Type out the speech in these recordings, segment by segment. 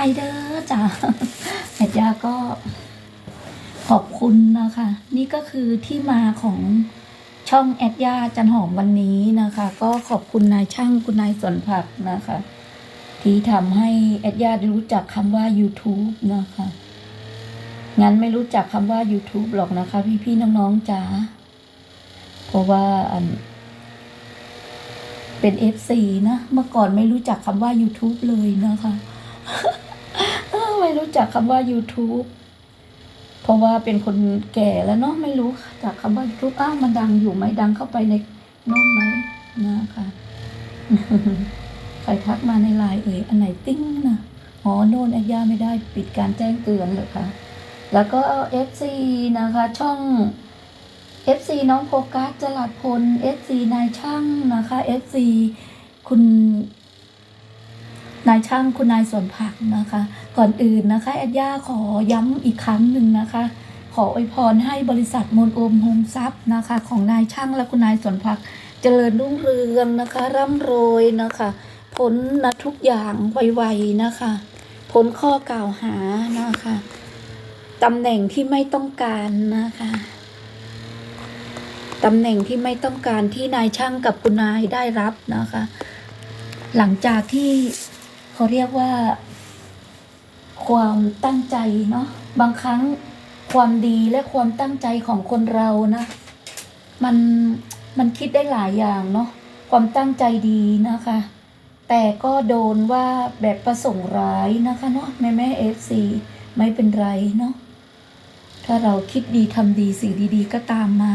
ายเด้อจ้ะแอดยาก็ขอบคุณนะคะ นี่ก็คือที่มาของช่องแอดยาจันหอมวันนี้นะคะ ก็ขอบคุณนายช่างคุณนายสวนผักนะคะ ที่ทำให้แอดยาได้รู้จักคำว่า YouTube นะคะ งั้นไม่รู้จักคำว่า YouTube หรอกนะคะ พี่ๆน้องๆจ๋าเพราะว่าอันเป็น FC นะ เมื่อก่อนไม่รู้จักคำว่า YouTube เลยนะคะ ไม่รู้จักคำว่า YouTube เพราะว่าเป็นคนแก่แล้วเนาะไม่รู้จากคำว่า YouTube อ้าวมันดังอยู่ไหมดังเข้าไปในโน้นไหมนะคะใครทักมาในไลน์เอ่ยอันไหนติ้งนะอ๋อโน่นอ้ย่าไม่ได้ปิดการแจ้งเตือนเลยค่ะ แล้วก็ FC นะคะช่อง FC น้องโฟกัสจรัดพล FC นายช่างนะคะ FC คุณนายช่างคุณนายสวนผักนะคะ ก่อนอื่นนะคะแอดย่าขอย้ำอีกครั้งหนึ่งนะคะ ขออวยพรให้บริษัทมนโอมโฮมซับนะคะ ของนายช่างและคุณนายสวนผัก เจริญรุ่งเรืองนะคะ ร่ำรวยนะคะ พ้นนะทุกอย่างไวๆนะคะ พ้นข้อกล่าวหานะคะตำแหน่งที่ไม่ต้องการนะคะตำแหน่งที่ไม่ต้องการที่นายช่างกับคุณนายได้รับนะคะ หลังจากที่เขาเรียกว่า ความตั้งใจเนาะบางครั้งความดีและความตั้งใจของคนเรานะมันมันคิดได้หลายอย่างเนาะความตั้งใจดีนะคะ แต่ก็โดนว่าแบบประสงค์ร้ายนะคะเนาะแม่แม่เอฟซีไม่เป็นไรเนาะถ้าเราคิดดีทำดีสิ่งดีๆ ก็ตามมา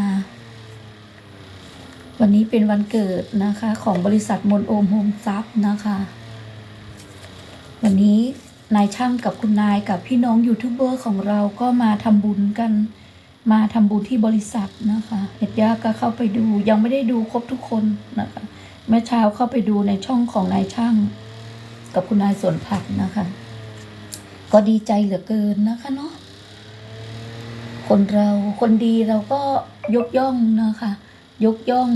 วันนี้เป็นวันเกิดนะคะ ของบริษัทมนโอมโฮมซับนะคะ วันนี้ นายช่างกับคุณนายกับพี่น้องยูทูบเบอร์ของเราก็มาทำบุญกัน มาทำบุญที่บริษัทนะคะเอ็ดยาก็เข้าไปดูยังไม่ได้ดูครบทุกคนนะคะเมื่อเช้าเข้าไปดูในช่องของนายช่าง กับคุณนายสวนผักนะคะ ก็ดีใจเหลือเกินนะคะเนาะคนเราคนดีเราก็ยกย่องนะคะ ยกย่อง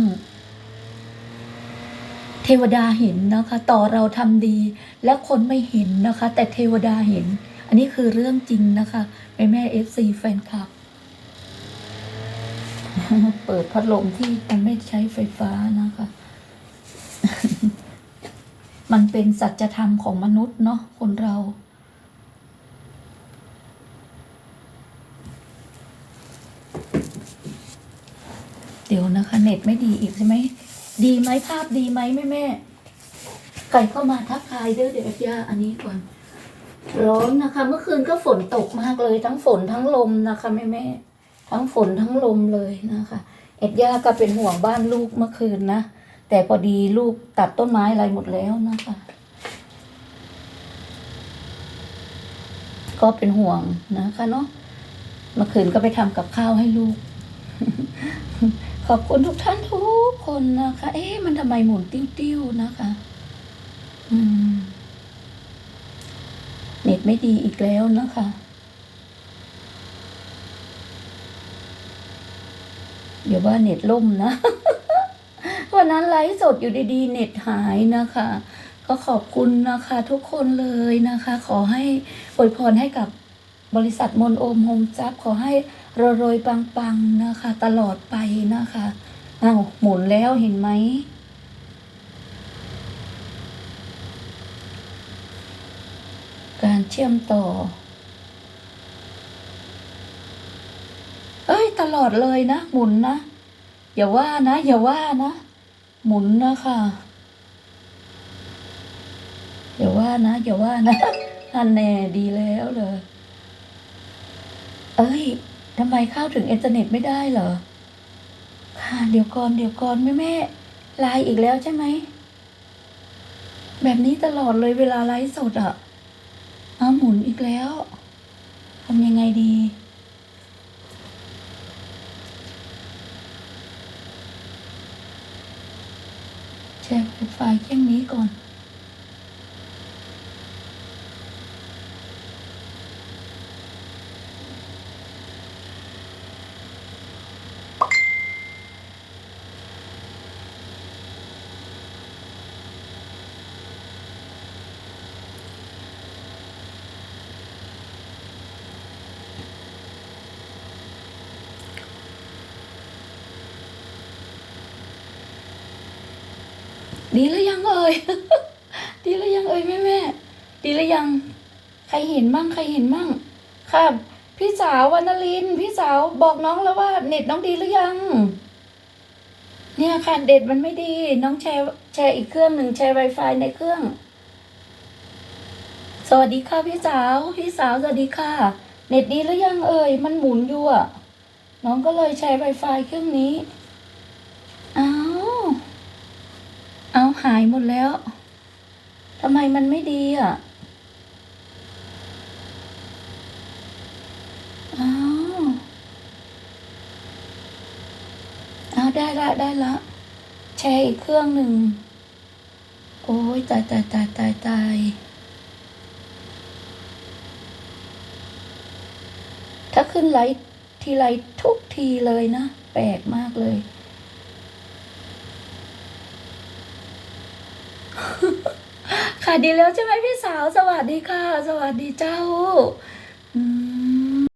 ทวดาเห็นนะคะ ต่อเราทำดี และคนไม่เห็นนะคะ แต่เทวดาเห็น อันนี้คือเรื่องจริงนะคะแม่แม่เอฟซีแฟนคลับ เปิดพัดลมที่มันไม่ใช้ไฟฟ้านะคะ มันเป็นสัจธรรมของมนุษย์เนาะคนเราเดี๋ยวนะคะ เน็ตไม่ดีอีกใช่ไหม ดีไหมภาพดีไหมแม่แม่ใครเข้ามาทักทายเด้อเดี๋ยวย่าอันนี้ก่อน ร้อนนะคะ เมื่อคืนก็ฝนตกมากเลย ทั้งฝนทั้งลมนะคะแม่แม่ทั้งฝนทั้งลมเลยนะคะ เอ็ดย่าก็เป็นห่วงบ้านลูกเมื่อคืนนะ แต่พอดีลูกตัดต้นไม้อะไรหมดแล้วนะคะ ก็เป็นห่วงนะคะเนาะเมื่อคืนก็ไปทำกับข้าวให้ลูก ขอบคุณทุกท่านทุก คนนะคะ เอ๊ะมันทำไมหมุนติ้วๆนะคะ อืม เน็ตไม่ดีอีกแล้วนะคะเดี๋ยวว่าเน็ตล่มนะวันนั้นไลฟ์สดอยู่ดีๆ เน็ตหายนะคะ ก็ขอบคุณนะคะ ทุกคนเลยนะคะ ขอให้อวยพรให้กับบริษัทมนโอมโฮมจับขอให้รวยๆปังๆนะคะ ตลอดไปนะคะ อ้าวหมุนแล้วเห็นไหม การเชื่อมต่อ เอ้ย ตลอดเลยนะ หมุนนะ อย่าว่านะ อย่าว่านะ หมุนนะค่ะ อย่าว่านะ อย่าว่านะนั่นแน่ดีแล้วเลย เอ้ยทำไมเข้าถึงอินเทอร์เน็ตไม่ได้เหรอ เดี๋ยวก่อนเดี๋ยวก่อนแม่แม่ไลน์อีกแล้วใช่ไหม แบบนี้ตลอดเลยเวลาไลฟ์สดอะเอาหมุนอีกแล้วทำยังไงดี แชร์ไฟล์เครื่องนี้ก่อน ดีหรือยังเอ่ย ดีหรือยังเอ่ยแม่แม่ดีหรือยัง ใครเห็นบ้างใครเห็นบ้างค่ะ พี่สาววรรณลิน พี่สาวบอกน้องแล้วว่า เน็ตน้องดีหรือยัง เนี่ยค่ะเด็ดมันไม่ดี น้องแชร์แชร์อีกเครื่องหนึ่งแชร์ Wi-Fi ในเครื่อง สวัสดีค่ะพี่สาว พี่สาวสวัสดีค่ะ เน็ตดีหรือยังเอ่ย มันหมุนอยู่อะน้องก็เลยแชร์ Wi-Fi เครื่องนี้ อ้าว เอา หายหมดแล้วทำไมมันไม่ดีอะอ้าวเอาวได้ละได้ละ แชร์อีกเครื่องหนึ่ง โอ้ยตายตายตายตายตายถ้าขึ้นไลฟ์ทีไรทุกทีเลยนะ แปลกมากเลย ค่ะดีแล้วใช่ไหมพี่สาว สวัสดีค่ะ สวัสดีเจ้า อืม